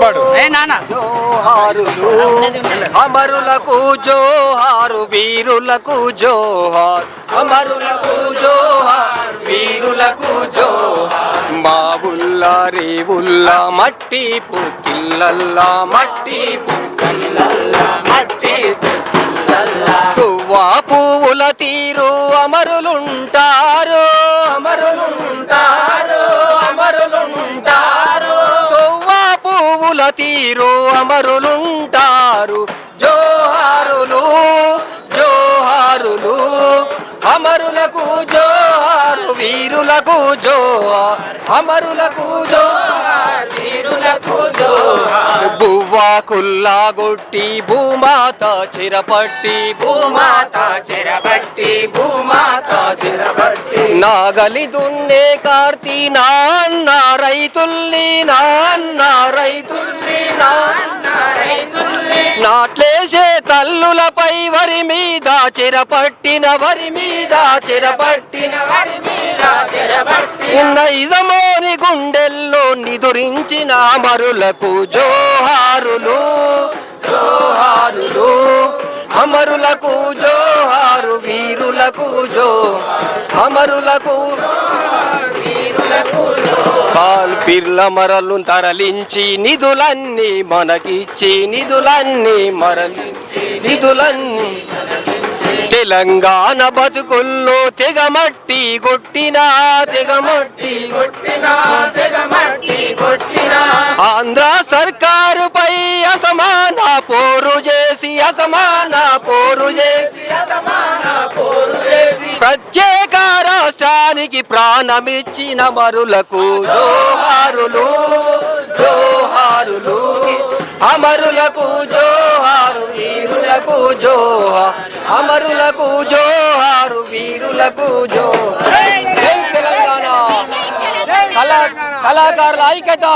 పాడు. అమరులకు జోహారు వీరులకు జోహార్. అమరులకు జోహార్ వీరులకు జోహార్. మా ఉల్లా రేవుల్లా మట్టి పుకిల్లల్లా మట్టి పుకిల్లల్లా మట్టి పుకిల్లల్లా తువ్వా పువ్వుల తీరు అమరులుంటారు వీరు అమరులుంటారు. జోహారులు జోహారులు అమరులకు జోహారు వీరులకు జోహార్ అమరులకు జోహార్ వీరులకు జోహార్. బువ్వా కుల్లా గొట్టి భూమాత చిరపట్టి భూమాత చిరపట్టి భూమాత చిరపట్టి. నాగలి దున్నే కార్తీ నాన్న రైతుల్ని నాన్న రైతుల్ని నాట్లేసే తల్లులపై వరి మీద చిరపట్టిన వరి మీద చిరపట్టిన వరి మీద చిరపట్టిన నైజమోని గుండెల్లో నిదురించిన అమరులకు జోహారులు జోహారులు. అమరులకు జోహారు వీరులకు జో అమరులకు పాల్ పిర్ల మరలు తరలించి నిధులన్నీ మనకిచ్చి నిధులన్నీ మరలించి నిధులన్నీ తెలంగాణ బతుకుల్లో తెగమట్టి కొట్టినా తెగమట్టి కొట్టినా తెగమట్టి కొట్టినా. ఆంధ్ర సర్కారుపై అసమాన పోరు చేసి అసమాన పోరు చేసి అసమాన పోరు చేసి. ప్రత్యేక రాష్ట్రానికి ప్రాణమిచ్చిన మరులకు జోహారులు జోహారులు. అమరులకు జోహారు వీరులకు జోహార్ అమరులకు జోహారు వీరులకు జోహార్ జై తెలంగాణ. కళా కళాకారుల ఐక్యత.